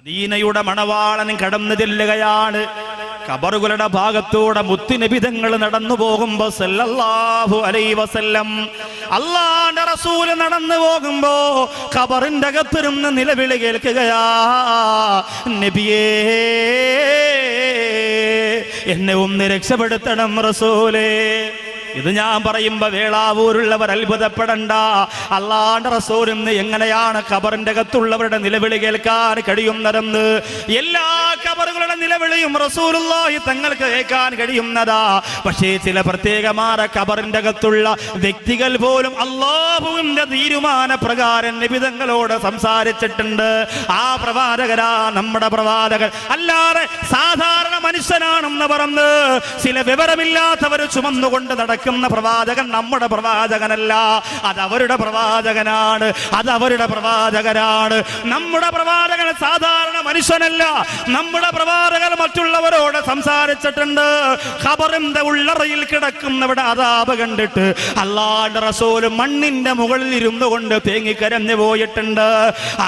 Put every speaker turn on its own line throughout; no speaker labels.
മദീനയുടെ മണവാളൻ കടന്നു ചെല്ലുകയാണ്. കബറുകളുടെ ഭാഗത്തൂടെ മുത്തുനിബിതങ്ങൾ നടന്നു പോകുമ്പോ സല്ലല്ലാഹു അലൈ വസല്ലം അള്ളാന്റെ റസൂൽ നടന്നു പോകുമ്പോ ഖബറിന്റെ അകത്തിരുന്ന് നിലവിളി കേൾക്കുകയാ. നബിയേ എന്നെ ഒന്ന് രക്ഷപ്പെടുത്തണം റസൂലേ. ഇത് ഞാൻ പറയുമ്പോ വേളാവൂരുള്ളവർ അത്ഭുതപ്പെടണ്ട. അല്ലാണ്ട് റസൂലിന്ന് എങ്ങനെയാണ് ഖബറിന്റെ അകത്തുള്ളവരുടെ നിലവിളി കേൾക്കാൻ കഴിയുന്നതെന്ന്? എല്ലാ ഖബറുകളുടെ നിലവിളിയും റസൂലുള്ളാഹി തങ്ങൾക്ക് കേൾക്കാൻ കഴിയുന്നതാ. പക്ഷേ ചില പ്രത്യേകമായ ഖബറിന്റെ അകത്തുള്ള വ്യക്തികൾ പോലും അള്ളാഹുവിന്റെ തീരുമാന പ്രകാരം നിബിതങ്ങളോട് സംസാരിച്ചിട്ടുണ്ട്. ആ പ്രവാചകരാ നമ്മുടെ പ്രവാചകൻ. അല്ലാതെ സാധാരണ മനുഷ്യനാണെന്ന് പറഞ്ഞ് ചില വിവരമില്ലാത്തവർ ചുമന്നുകൊണ്ട് നടക്കുന്ന പ്രവാചകൻ നമ്മുടെ പ്രവാചകനല്ല. അത് അവരുടെ പ്രവാചകനാണ്. അത് അവരുടെ പ്രവാചകനാണ്. നമ്മുടെ പ്രവാചകൻ സാധാരണ മനുഷ്യനല്ല. നമ്മുടെ പ്രവാചകൻ മറ്റുള്ളവരോട് സംസാരിച്ചിട്ടുണ്ട്. ഖബറിന്റെ ഉള്ളറയിൽ കിടക്കുന്നവിടെ അതാപ് കണ്ടിട്ട് അള്ളാന്റെ റസൂൽ മണ്ണിന്റെ മുകളിൽ ഇരുന്നു കൊണ്ട് തേങ്ങിക്കരഞ്ഞു പോയിട്ടുണ്ട്.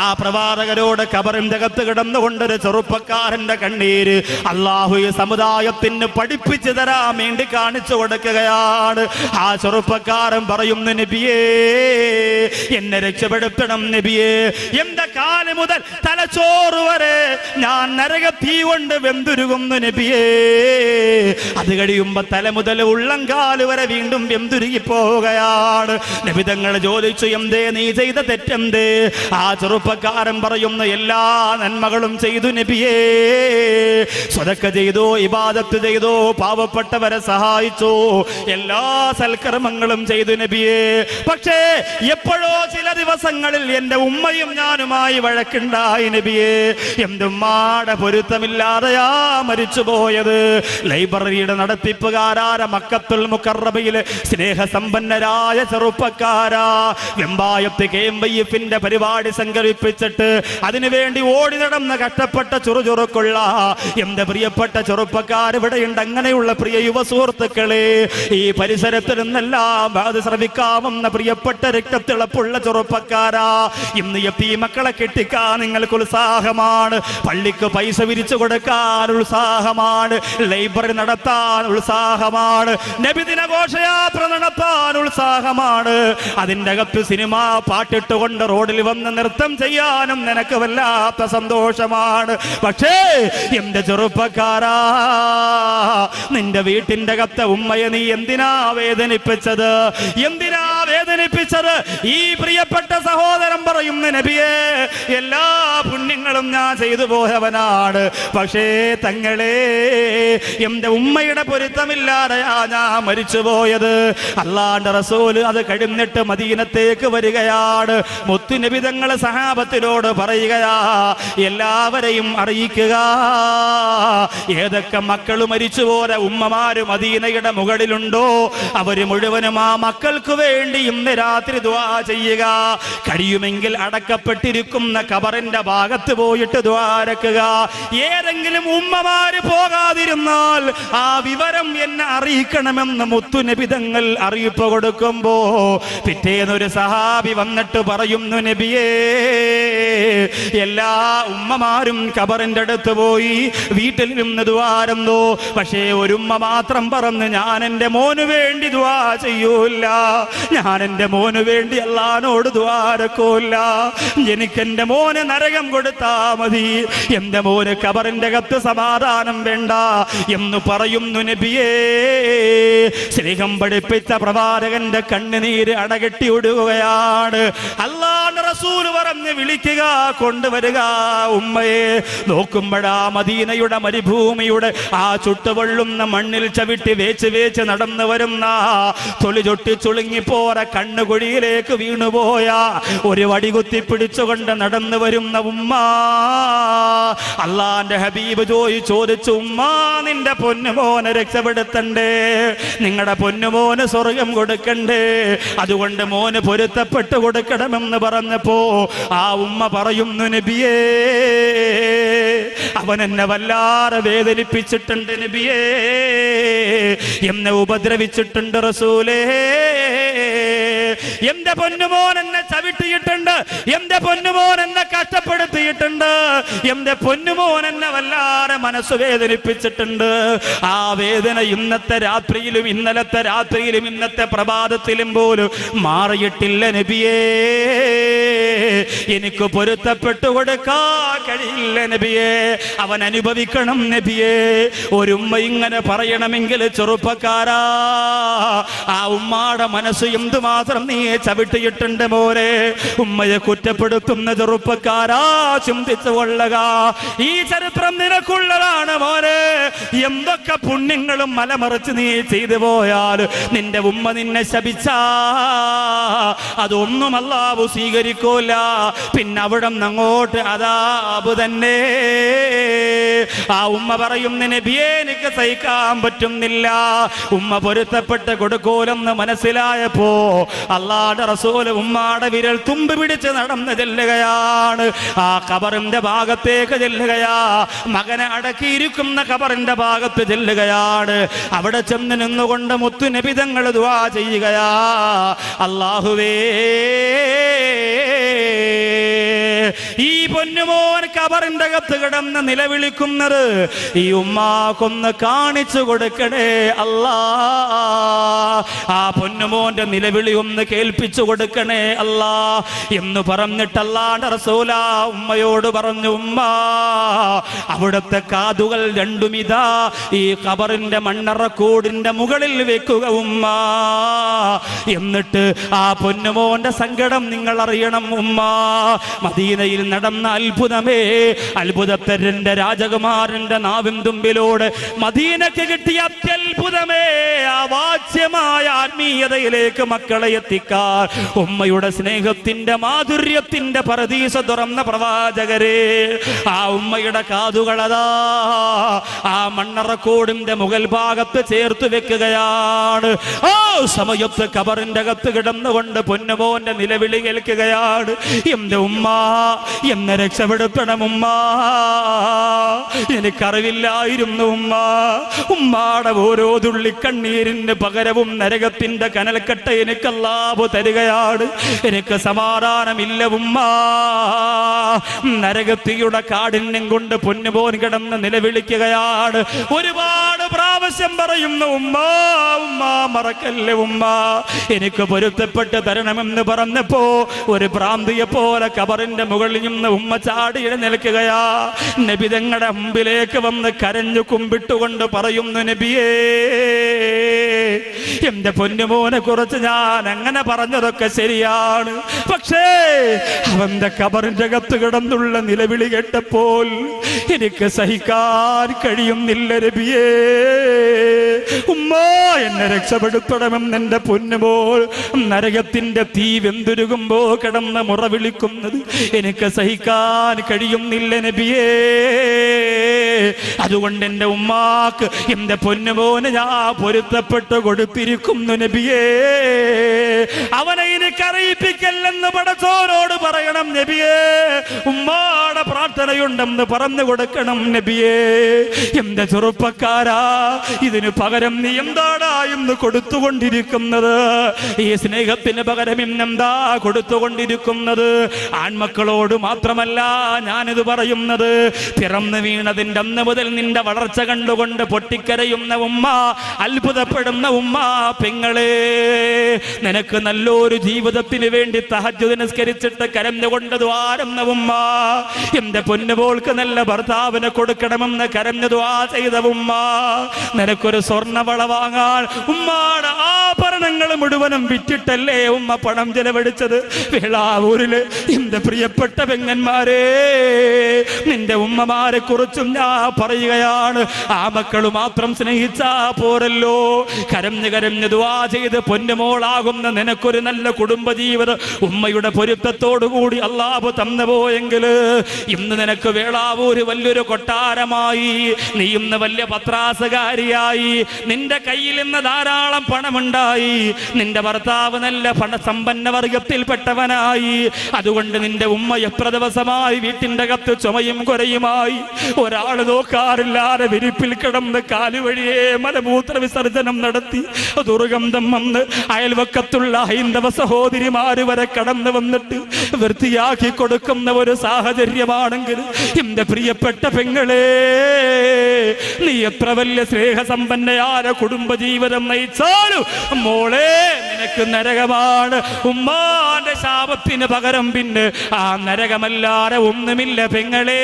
ആ പ്രവാചകരോട് ഖബറിന്റെ അകത്ത് കിടന്നുകൊണ്ട് ഒരു ചെറുപ്പക്കാരന്റെ കണ്ണീര് അള്ളാഹു ഈ സമുദായത്തിന് പഠിപ്പിച്ചു തരാൻ വേണ്ടി കാണിച്ചു കൊടുക്കുകയാണ്. ആ ചെറുപ്പക്കാരൻ പറയും നബിയേ എന്നെ രക്ഷപ്പെടുത്തണം നബിയേ. എന്റെ കാൽ മുതൽ തലച്ചോറ് വരെ ഞാൻ നരക തീ കൊണ്ട് വെന്തുരുകുന്നു നബിയേ. അത് കഴിയുമ്പോ തല മുതൽ ഉള്ളംകാൽ വരെ വീണ്ടും വെന്തുരുകി പോവുകയാണ് നബിതങ്ങൾ ചോദിച്ചു എന്തേ നീ ചെയ്ത തെറ്റെന്തേ? ആ ചെറുപ്പക്കാരൻ പറയുന്ന എല്ലാ നന്മകളും ചെയ്തു നബിയേ. സ്വതക്ക ചെയ്തു ഇബാദത്ത് ചെയ്തു പാവപ്പെട്ടവരെ സഹായിച്ചു എല്ലാ സൽക്കർമ്മങ്ങളും ചെയ്തു നബിയെ. പക്ഷേ എപ്പോഴോ ചില ദിവസങ്ങളിൽ എന്റെ ഉമ്മയും ഞാനുമായി വഴക്കുണ്ടായി നബിയെ. എന്തുമ്മാടെ പൊരുത്തമില്ലാതെയാ മരിച്ചുപോയത്. ലൈബ്രറിയുടെ നടത്തിപ്പുകാരാര മക്കത്തുൽ മുക്കറബയിലെ സ്നേഹസമ്പന്നരായ ചെറുപ്പക്കാരാ. വെമ്പായത്ത് കെ എം പരിപാടി സംഘടിപ്പിച്ചിട്ട് അതിനുവേണ്ടി ഓടി നടന്ന കഷ്ടപ്പെട്ട ചുറുചുറുക്കുള്ള എന്റെ പ്രിയപ്പെട്ട ചെറുപ്പക്കാർ ഇവിടെയുണ്ട് അങ്ങനെയുള്ള പ്രിയ യുവ സുഹൃത്തുക്കളെ ഈ പരിസരത്തിൽ നിന്നല്ല അത് ശ്രമിക്കാവുന്ന പ്രിയപ്പെട്ട രക്തത്തിളപ്പുള്ള ചെറുപ്പക്കാരാ. ഇന്ന് എപ്പി മക്കളെ കെട്ടിക്കാൻ നിങ്ങൾക്ക് ഉത്സാഹമാണ്. പള്ളിക്ക് പൈസ വിരിച്ചു കൊടുക്കാൻ ഉത്സാഹമാണ്. ലൈബ്രറി നടത്താൻ ഉത്സാഹമാണ്. നബിദിന ഘോഷയാത്ര നടത്താൻ ഉത്സാഹമാണ്. അതിന്റെ അകത്ത് സിനിമ പാട്ടിട്ടുകൊണ്ട് റോഡിൽ വന്ന് നൃത്തം ചെയ്യാനും നിനക്ക് വല്ലാത്ത സന്തോഷമാണ്. പക്ഷേ എന്റെ ചെറുപ്പക്കാരാ നിന്റെ വീട്ടിന്റെ അകത്തെ ഉമ്മയെ നീ എന്തിനാ വേദനിപ്പിച്ചത്? എന്തിനാ വേദനിപ്പിച്ചത്? ഈ പ്രിയപ്പെട്ട സഹോദരൻ പറയുന്ന നബിയെ എല്ലാ പുണ്യങ്ങളും ഞാൻ ചെയ്തു പോയവനാണ്. പക്ഷേ തങ്ങളെ എന്റെ ഉമ്മയുടെ പൊരുത്തമില്ലാതെയാ ഞാൻ മരിച്ചു പോയത്. അല്ലാണ്ട് റസൂൽ അത് കഴിഞ്ഞിട്ട് മദീനത്തേക്ക് വരികയാണ്. മുത്തുനിബിതങ്ങളെ സഹാബത്തിനോട് പറയുകയാ എല്ലാവരെയും അറിയിക്കുക. ഏതൊക്കെ മക്കൾ മരിച്ചുപോലെ ഉമ്മമാര് മദീനയുടെ മുകളിലുണ്ടോ? അവർ മുഴുവനും ആ മക്കൾക്ക് വേണ്ടി ഇന്ന് രാത്രി ദ്വാ ചെയ്യുക. കഴിയുമെങ്കിൽ അടക്കപ്പെട്ടിരിക്കുന്ന കബറിന്റെ ഭാഗത്ത് പോയിട്ട് ദ്വാരക്കുക ഏതെങ്കിലും ഉമ്മമാര് പോകാതിരുന്നാൽ ആ വിവരം എന്നെ അറിയിക്കണമെന്ന് മുത്തുനബിതങ്ങൾ അറിയിപ്പ് കൊടുക്കുമ്പോ പിറ്റേന്നൊരു സഹാബി വന്നിട്ട് പറയുന്നു നബിയേ എല്ലാ ഉമ്മമാരും കബറിന്റെ അടുത്ത് പോയി വീട്ടിൽ നിന്ന് ദ്വാരന്തോ പക്ഷേ ഒരു ഉമ്മ മാത്രം പറന്ന് ഞാൻ എന്റെ മോന് വേണ്ടി ദ്വാ ചെയ്യൂല ഞാൻ എന്റെ മോന് വേണ്ടി അല്ലാനോട് ദ്വാരക്കൂല്ല എനിക്ക് എന്റെ മോന് നരകം കൊടുത്താ മതി. എന്റെ മോന് കബറിന്റെ കത്ത് സമാധാനം വേണ്ട എന്ന് പറയുന്നു നബിയേ. സ്നേഹം പഠിപ്പിച്ച പ്രവാചകന്റെ കണ്ണുനീര് അടകെട്ടി ഒടുകയാണ് അള്ളാന്റെ റസൂൽ പറഞ്ഞ് വിളിക്കുക കൊണ്ടുവരിക ഉമ്മയെ. നോക്കുമ്പോഴാ മദീനയുടെ മരുഭൂമിയുടെ ആ ചുട്ടുപൊള്ളുന്ന മണ്ണിൽ ചവിട്ടി വേച്ച് വേച്ച് നടന്നു വരുന്ന തൊളി ചൊട്ടി ചുളുങ്ങിപ്പോറ കണ്ണുകുഴിയിലേക്ക് വീണുപോയ ഒരു വടി കുത്തി പിടിച്ചുകൊണ്ട് നടന്നു വരുന്ന ഉമ്മ. അള്ളാന്റെ ഹബീബ് ജോയി ചോദിച്ചു ഉമ്മ നിന്റെ പൊന്നുമോനെ രക്ഷപ്പെടുത്തണ്ടേ? നിങ്ങളുടെ പൊന്നുമോന് സ്വർഗം കൊടുക്കണ്ടേ? അതുകൊണ്ട് മോന് പൊരുത്തപ്പെട്ട് കൊടുക്കണമെന്ന് പറഞ്ഞപ്പോ ആ ഉമ്മ പറയുന്നു നബിയേ അവൻ എന്നെ വല്ലാതെ വേദനിപ്പിച്ചിട്ടുണ്ട് നബിയേ. എന്നെ ഉപദ്രവിച്ചിട്ടുണ്ട് റസൂലേ. എന്റെ പൊന്നുമോൻ എന്നെ ചവിട്ടിയിട്ടുണ്ട്. എന്റെ പൊന്നുമോൻ എന്നെ കഷ്ടപ്പെടുത്തിയിട്ടുണ്ട്. എന്റെ പൊന്നുമോൻ എന്നെ വല്ലാതെ മനസ്സ് വേദനിപ്പിച്ചിട്ടുണ്ട്. ആ വേദന ഇന്നത്തെ രാത്രിയിലും ഇന്നലത്തെ രാത്രിയിലും ഇന്നത്തെ പ്രഭാതത്തിലും പോലും മാറിയിട്ടില്ല നബിയേ. എനിക്ക് പൊരുത്തപ്പെട്ടു കൊടുക്കാൻ കഴിയില്ല നബിയേ. അവൻ അനുഭവിക്കണം നബിയേ. ഒരു ഉമ്മ ഇങ്ങനെ പറയണമെങ്കിൽ ചെറുപ്പക്കാരാ. ആ ഉമ്മാടെ മനസ്സ് എന്തുമാത്രം നീ ചവിട്ടിയിട്ടുണ്ട് മോരെ ഉമ്മയെ കുറ്റപ്പെടുത്തുന്ന ചെറുപ്പക്കാരാ ചിന്തിച്ചു കൊള്ളുക. ഈ ചരിത്രം നിനക്കുള്ളതാണ് മോരെ എന്തൊക്കെ പുണ്യങ്ങളും മലമറിച്ച് നീ ചെയ്തു പോയാൽ നിന്റെ ഉമ്മ നിന്നെ ശപിച്ച. അതൊന്നും അല്ലാവു സ്വീകരിക്കൂല. പിന്നെ അവിടെ അങ്ങോട്ട് അതാബ് തന്നെ. ആ ഉമ്മ പറയും നബിയെ എനിക്ക് സഹിക്കാൻ പറ്റുന്നില്ല. ഉമ്മ പൊരുത്തപ്പെട്ട് കൊടുക്കൂലെന്ന് മനസ്സിലായപ്പോ അള്ളാടെ റസൂൽ ഉമ്മാടെ വിരൽ തുമ്പ് പിടിച്ച് നടന്ന് ചെല്ലുകയാണ്. ആ കബറിന്റെ ഭാഗത്തേക്ക് ചെല്ലുകയാ. മകനെ അടക്കിയിരിക്കുന്ന കബറിന്റെ ഭാഗത്ത് ചെല്ലുകയാണ്. അവിടെ ചെന്ന് നിന്നുകൊണ്ട് മുത്തു നബിതങ്ങൾ ദുവാ ചെയ്യുകയാ. അള്ളാഹുവേ ഈ പൊന്നുമോൻ കബറിന്റെ അകത്ത് കിടന്ന് നിലവിളിക്കുന്നത് ഈ ഉമ്മാക്കൊന്ന് കാണിച്ചു കൊടുക്കണേ അല്ലാ. ആ പൊന്നുമോന്റെ നിലവിളി ഒന്ന് കേൾപ്പിച്ചു കൊടുക്കണേ അല്ലാ എന്ന് പറഞ്ഞിട്ടല്ലാണ്ട് റസൂല ഉമ്മയോട് പറഞ്ഞു ഉമ്മ അവിടുത്തെ കാതുകൾ രണ്ടും ഇതാ. ഈ കബറിന്റെ മണ്ണറക്കൂടിന്റെ മുകളിൽ വെക്കുക ഉമ്മ. എന്നിട്ട് ആ പൊന്നുമോന്റെ സങ്കടം നിങ്ങൾ അറിയണം ഉമ്മ. മദീനയിൽ നടന്ന അത്ഭുതമേ അത്ഭുതത്തരന്റെ രാജകുമാരന്റെ നാവിൻ തുമ്പിലൂടെ മദീനക്ക് കിട്ടിയ അത്യത്ഭുതമേ ആ വാച്യമായ ആത്മീയതയിലേക്ക് മക്കളെ എത്തിക്കാൻ ഉമ്മയുടെ സ്നേഹത്തിന്റെ മാധുര്യത്തിന്റെ പരദീസ തുറന്ന പ്രവാചകരെ ആ ഉമ്മയുടെ കാതുകളതാ ആ മണ്ണറക്കോടിന്റെ മുകൾ ഭാഗത്ത് ചേർത്ത് വെക്കുകയാണ്. ആ സമയത്ത് കബറിന്റെ അകത്ത് കിടന്നുകൊണ്ട് പൊന്നുമോന്റെ നിലവിളി കേൾക്കുകയാണ്. എന്റെ ഉമ്മ എന്നെ രക്ഷപ്പെടുത്തണം ഉമ്മ. എനിക്കറിവില്ലായിരുന്നു ഉമ്മ. ഉമ്മാടെ ഓരോ തുള്ളി കണ്ണീരിന്റെ പകരവും നരകത്തിന്റെ കനൽക്കട്ട എനിക്കല്ലാവു തരികയാണ്. എനിക്ക് സമാധാനമില്ല ഉമ്മ. നരകത്തിയുടെ കാഠിന്യം കൊണ്ട് പൊന്നുപോൻ കിടന്ന് നിലവിളിക്കുകയാണ്. ഒരുപാട് പ്രാവശ്യം പറയുന്ന ഉമ്മ ഉമ്മ മറക്കല്ലേ ഉമ്മ? എനിക്ക് പൊരുത്തപ്പെട്ട് തരണമെന്ന് പറഞ്ഞപ്പോ ഒരു പ്രാന്തിയെ പോലെ കബറിന്റെ മുകളിൽ നിന്ന് ഉമ്മ ചാടി എഴുന്നേൽക്കുകയാ. നബി തങ്ങളുടെ മുമ്പിലേക്ക് വന്ന് കരഞ്ഞു കുമ്പിട്ടുകൊണ്ട് പറയുന്നു നബിയേ എന്റെ പൊന്നുമോനെ കുറിച്ച് ഞാൻ അങ്ങനെ പറഞ്ഞതൊക്കെ ശരിയാണ്. പക്ഷേ അവന്റെ കബറിന്റെ അകത്ത് കിടന്നുള്ള നിലവിളി കേട്ടപ്പോൾ എനിക്ക് സഹിക്കാൻ കഴിയുന്നില്ല രബിയേ. എന്നെ രക്ഷപ്പെടുത്തണമെന്ന് എന്റെ പൊന്നുമോൾ നരകത്തിന്റെ തീ വെന്തുരുകുമ്പോ കിടന്ന് മുറ വിളിക്കുന്നത് എനിക്ക് സഹിക്കാൻ കഴിയുന്നില്ല നബിയേ. അതുകൊണ്ട് എന്റെ ഉമ്മാക്ക് എന്റെ പൊന്നുമോന് ഞാൻ പൊരുത്തപ്പെട്ട് കൊടുത്തിരിക്കുന്നു നബിയേ. അവനെ എനിക്ക് അറിയിപ്പിക്കല്ലെന്ന് പടച്ചോരോട് പറയണം നബിയേ. ഉമ്മാടെ പ്രാർത്ഥനയുണ്ടെന്ന് പറഞ്ഞു കൊടുക്കണം നബിയേ. എന്റെ ചെറുപ്പക്കാരാ ഇതിന് പകരം നീ എന്താടാ ഇന്ന് കൊടുത്തുകൊണ്ടിരിക്കുന്നത്? ഈ സ്നേഹത്തിന് പകരം ഇന്നെന്താ കൊടുത്തുകൊണ്ടിരിക്കുന്നത്? ആൺമക്കളോട് മാത്രമല്ല ഞാനിത് പറയുന്നത്. പിറന്നു വീണതിന്റെ അന്ന് മുതൽ നിന്റെ വളർച്ച കണ്ടുകൊണ്ട് പൊട്ടിക്കരയുന്ന ഉമ്മ അത്ഭുതപ്പെടുന്ന ഉമ്മ പെങ്ങളെ നിനക്ക് നല്ലൊരു ജീവിതത്തിന് വേണ്ടി തഹജ്ജുദ് നിസ്കരിച്ചിട്ട് കരഞ്ഞുകൊണ്ട് ദ്വാരുന്ന ഉമ്മ? എന്റെ പൊന്നുപോൾക്ക് നല്ല ഭർത്താവിനെ കൊടുക്കണമെന്ന് കരഞ്ഞു ദ്വാ ചെയ്ത ഉമ്മ. നിനക്കൊരു സ്വർണവള വാങ്ങാൻ ഉമ്മാടെ ആഭരണങ്ങൾ മുഴുവനും വിറ്റിട്ടല്ലേ ഉമ്മ പണം ചെലവഴിച്ചത്? വിളാവൂരിൽ എന്റെ പ്രിയപ്പെട്ട പെങ്ങന്മാരെ നിന്റെ ഉമ്മമാരെ കുറിച്ചും ഞാൻ പറയുകയാണ്. ആ മക്കൾ മാത്രം സ്നേഹിച്ചാ പോരല്ലോ. കരഞ്ഞു കരഞ്ഞു ദുവാ ചെയ്ത് പൊന്നുമോളാകുന്ന നിനക്കൊരു നല്ല കുടുംബജീവിതം. ഉമ്മയുടെ പൊരുത്തത്തോടുകൂടി അള്ളാഹു തന്നു പോയെങ്കിൽ ഇന്ന് നിനക്ക് വേളാവൂര് വലിയൊരു കൊട്ടാരമായി. നീ ഇന്ന് വലിയ പത്രാസകാരിയായി. നിന്റെ കയ്യിൽ ഇന്ന് ധാരാളം പണമുണ്ടായി നിന്റെ ഭർത്താവ് നല്ല പണ സമ്പന്ന വർഗത്തിൽപ്പെട്ടവനായി. അതുകൊണ്ട് നിന്റെ ഉമ്മ എത്ര ദിവസമായി വീട്ടിന്റെ കത്ത് ചുമയും കുരയുമായി. ഒരാൾ നോക്കാറില്ലാതെ വിരിപ്പിൽ കിടന്ന് കാലുവഴിയെ മലമൂത്ര വിസർജനം നടത്തി. ദുർഗന്ധം വന്ന് അയൽവക്കത്തുള്ള ഹൈന്ദവ സഹോദരിമാര് വരെ കടന്നു വന്നിട്ട് വൃത്തിയാക്കി കൊടുക്കുന്ന ഒരു സാഹചര്യമാണെങ്കിൽ എന്റെ പ്രിയപ്പെട്ട പെങ്ങളെ നീ എത്ര വലിയ സ്നേഹസമ്പന്നയായ കുടുംബജീവിതം നയിച്ചാലും മോളെ നിനക്ക് നരകമാണ്. ഉമ്മാന്റെ ശാപത്തിന് പകരം പിന്നെ ആ നരകമല്ലാതെ ഒന്നുമില്ല പെങ്ങളെ.